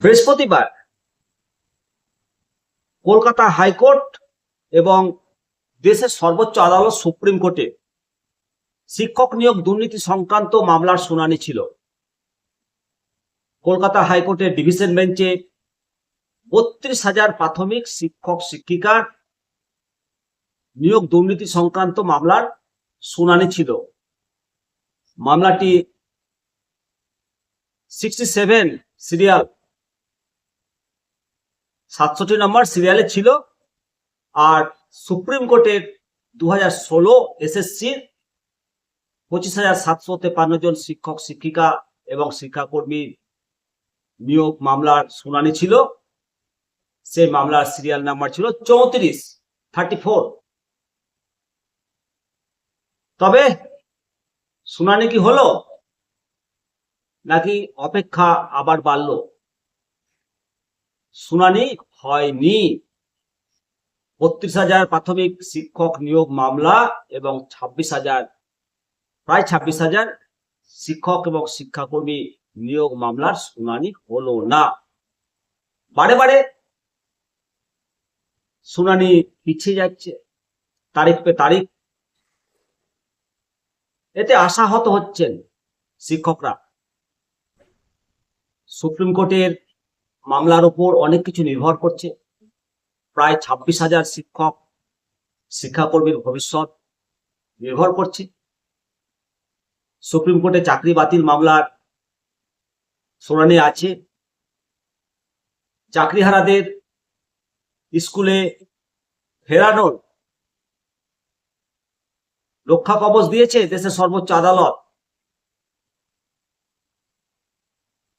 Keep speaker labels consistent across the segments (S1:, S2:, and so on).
S1: বৃহস্পতিবার কলকাতা হাইকোর্ট এবং দেশের সর্বোচ্চ আদালত সুপ্রিম কোর্টে শিক্ষক নিয়োগ দুর্নীতি সংক্রান্ত মামলার শুনানি ছিল। কলকাতা হাইকোর্টের ডিভিশন বেঞ্চে বত্রিশ হাজার প্রাথমিক শিক্ষক শিক্ষিকার নিয়োগ দুর্নীতি সংক্রান্ত মামলার শুনানি ছিল। মামলাটি সিক্সটি সেভেন সিরিয়াল সাতষট্টি নম্বর সিরিয়ালে ছিল। আর সুপ্রিম কোর্টের দু হাজার ষোলো এসএসসির পঁচিশ হাজার সাতশো তেপান্ন জন শিক্ষক, শিক্ষিকা এবং শিক্ষাকর্মী নিয়োগ মামলার শুনানি ছিল। সেই মামলার সিরিয়াল নাম্বার ছিল চৌত্রিশ, থার্টি ফোর। তবে শুনানি কি হলো নাকি অপেক্ষা আবার বাড়লো? শুনানি হয়নি। বত্রিশ হাজার প্রাথমিক শিক্ষক নিয়োগ মামলা এবং ছাব্বিশ হাজার, প্রায় ছাব্বিশ হাজার শিক্ষক এবং শিক্ষাকর্মী নিয়োগ মামলার শুনানি হলো না। বারে বারে শুনানি পিছিয়ে যাচ্ছে তারিখ পে তারিখ। এতে আশাহত হচ্ছেন শিক্ষকরা। সুপ্রিম কোর্টের মামলার উপর অনেক কিছু নির্ভর করছে। প্রায় ছাব্বিশ হাজার শিক্ষক, শিক্ষাকর্মীর ভবিষ্যৎ নির্ভর করছে। সুপ্রিম কোর্টে চাকরি বাতিল মামলার শুনানি আছে। চাকরিহারাদের স্কুলে ফেরানোর রক্ষা কবচ দিয়েছে দেশের সর্বোচ্চ আদালত।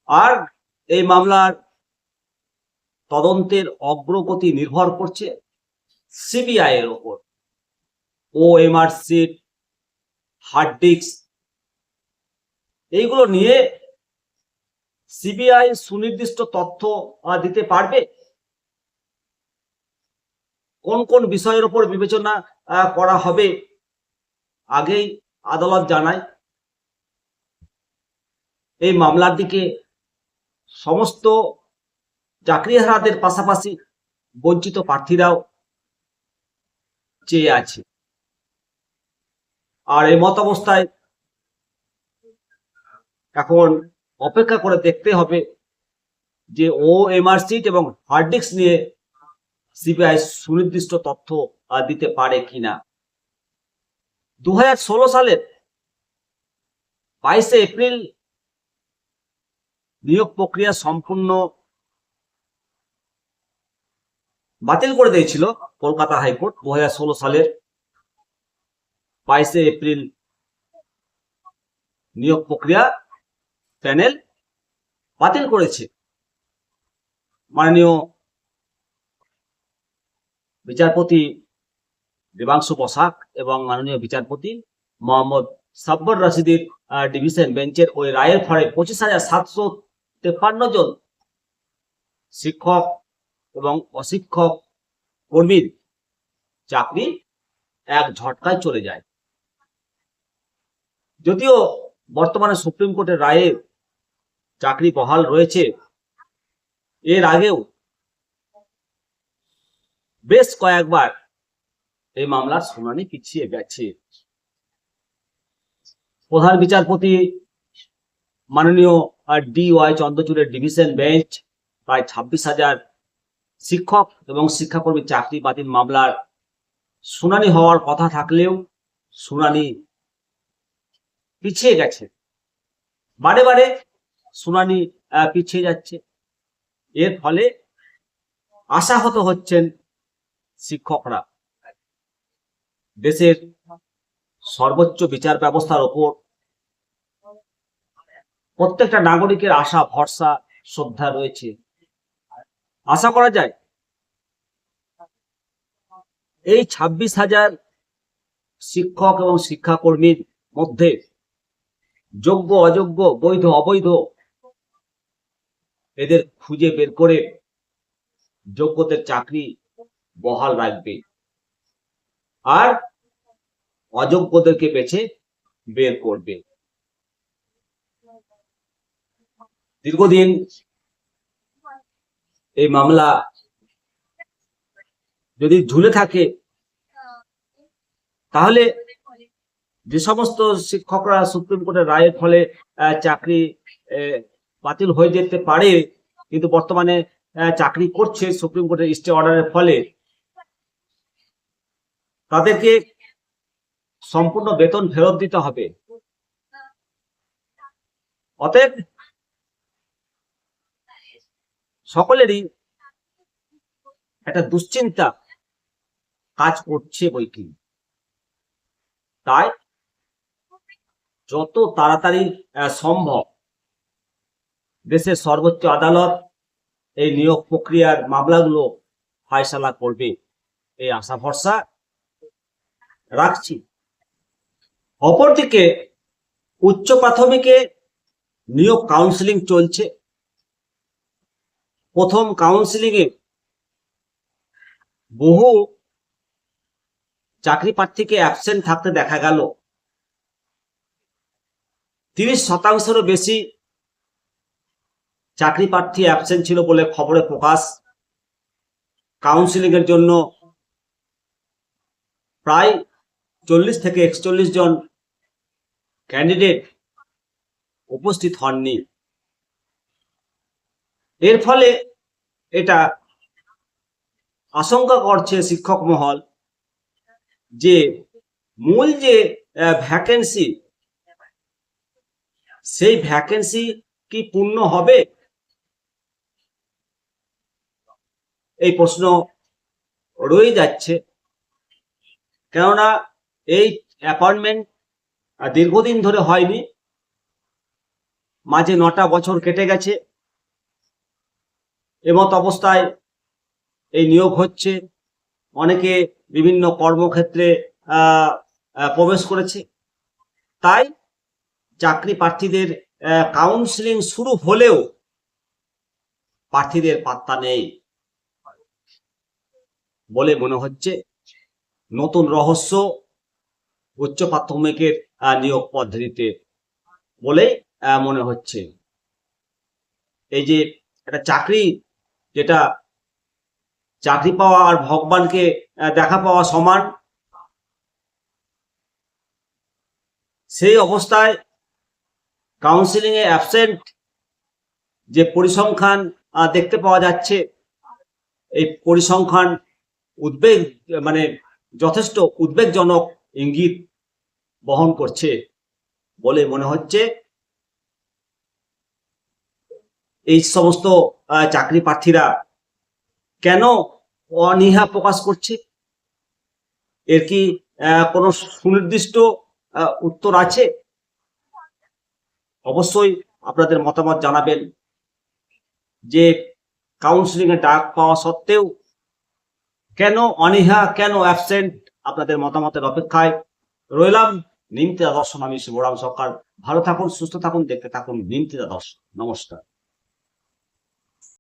S1: আর এই মামলার তদন্তের অগ্রগতি নির্ভর করছে সিবিআই এর ওপর। ও এমআরসিট হার্ড ডিস্ক, এইগুলো নিয়ে সিবিআই সুনির্দিষ্ট তথ্য দিতে পারবে? কোন কোন বিষয়ের উপর বিবেচনা করা হবে আগেই আদালত জানায়। এই মামলার দিকে সমস্ত চাকরিহারাদের পাশাপাশি বঞ্চিত প্রার্থীরাও চেয়ে আছে। আর এই মত অবস্থায় এখন অপেক্ষা করে দেখতে হবে যে ও এমআরসিট এবং হার্ড ডিস্ক নিয়ে সিবিআই সুনির্দিষ্ট তথ্য দিতে পারে কিনা। দুহাজার ষোলো সালের বাইশে এপ্রিল নিয়োগ প্রক্রিয়া সম্পূর্ণ বাতিল করে দিয়েছিল কলকাতা হাইকোর্ট দু হাজার ষোলো সালের বাইশে এপ্রিল নিয়োগ প্রক্রিয়া প্যানেল বাতিল করেছে। মাননীয় বিচারপতি দেবাংশু পোশাক এবং মাননীয় বিচারপতি মোহাম্মদ সাব্বর রশিদের ডিভিশন বেঞ্চের ওই রায়ের ফলে পঁচিশ হাজার সাতশো তেপান্ন জন শিক্ষক এবং অশিক্ষক কর্মীর চাকরি এক ঝটকায় চলে যায়। যদিও বর্তমানে সুপ্রিম কোর্টের রায়ে চাকরি বহাল রয়েছে, এর আগেও বেশ কয়েকবার এই মামলার শুনানি পিছিয়ে গেছে। প্রধান বিচারপতি মাননীয় ডি ওয়াই চন্দ্রচূড়ের ডিভিশন বেঞ্চ প্রায় ছাব্বিশ হাজার শিক্ষক এবং শিক্ষাকর্মী চাকরি বাতিল মামলার শুনানি হওয়ার কথা থাকলেও শুনানি পিছিয়ে গেছে। বারে বারে শুনানি পিছিয়ে যাচ্ছে। এর ফলে আশাহত হচ্ছেন শিক্ষকরা। দেশের সর্বোচ্চ বিচার ব্যবস্থার ওপর প্রত্যেকটা নাগরিকের আশা, ভরসা, শ্রদ্ধা রয়েছে। আশা করা যায়? এই ছাব্বিশ হাজার শিক্ষক এবং শিক্ষাকর্মীর মধ্যে যোগ্য, অযোগ্য, বৈধ, অবৈধ এদের খুঁজে বের করে যোগ্যদের চাকরি বহাল রাখবে। আর অযোগ্যদেরকে বেছে বের করবে। দীর্ঘদিন এই মামলা যদি ঝুলে থাকে, তাহলে যে সমস্ত শিক্ষকরা সুপ্রিম কোর্টের রায়ের ফলে চাকরি বাতিল হয়ে যেতে পারে, কিন্তু বর্তমানে চাকরি করছে সুপ্রিম কোর্টের স্টে অর্ডারের ফলে, তাদেরকে সম্পূর্ণ বেতন ফেরত দিতে হবে। অতএব সকলেরই একটা দুশ্চিন্তা কাজ করছে বই কি তাই যত তাড়াতাড়ি সম্ভব দেশের সর্বোচ্চ আদালত এই নিয়োগ প্রক্রিয়ার মামলাগুলো ফয়সালা করবে এই আশা ভরসা রাখছি। অপরদিকে উচ্চ প্রাথমিকে নিয়োগ কাউন্সিলিং চলছে। প্রথম কাউন্সিলিং এ বহু চাকরি প্রার্থীকে অ্যাবসেন্ট থাকতে দেখা গেল। তিরিশ শতাংশেরও বেশি চাকরি প্রার্থী অ্যাবসেন্ট ছিল বলে খবরে প্রকাশ। কাউন্সিলিং এর জন্য প্রায় চল্লিশ থেকে একচল্লিশ জন ক্যান্ডিডেট উপস্থিত হননি। এর ফলে এটা আশঙ্কা করছে শিক্ষক মহল যে মূল যে ভ্যাকেন্সি সেই ভ্যাকেন্সি কি পূর্ণ হবে? এই প্রশ্ন রয়ে যাচ্ছে। কেননা এই অ্যাপয়েন্টমেন্ট দীর্ঘদিন ধরে হয়নি। মাঝে নটা বছর কেটে গেছে। এমত অবস্থায় এই নিয়োগ হচ্ছে। অনেকে বিভিন্ন কর্মক্ষেত্রে প্রবেশ করেছে। তাই চাকরি প্রার্থীদের কাউন্সিলিং শুরু হলেও প্রার্থীদের পাত্তা নেই বলে মনে হচ্ছে। নতুন রহস্য উচ্চ প্রাথমিকের নিয়োগ পদ্ধতিতে বলেই মনে হচ্ছে। এই যে একটা চাকরি যেটা চাকরি পাওয়া আর ভগবানকে দেখা পাওয়া সমান। সেই অবস্থায় কাউন্সিলিং এ অ্যাবসেন্ট যে পরিসংখ্যান দেখতে পাওয়া যাচ্ছে, এই পরিসংখ্যান উদ্বেগ মানে যথেষ্ট উদ্বেগজনক ইঙ্গিত বহন করছে বলে মনে হচ্ছে। এই সমস্ত চাকরি প্রার্থীরা কেন অনীহা প্রকাশ করছে? এর কি কোনো সুনির্দিষ্ট উত্তর আছে? অবশ্যই আপনাদের মতামত জানাবেন। যে কাউন্সিলিং এ ডাক পাওয়া সত্ত্বেও কেন অনীহা, কেন অ্যাবসেন্ট আপনাদের মতামতের অপেক্ষায় রইলাম। নিমতি দর্শন, আমি শিবরাম সরকার। ভালো থাকুন, সুস্থ থাকুন, দেখতে থাকুন নিমতি দর্শন। নমস্কার।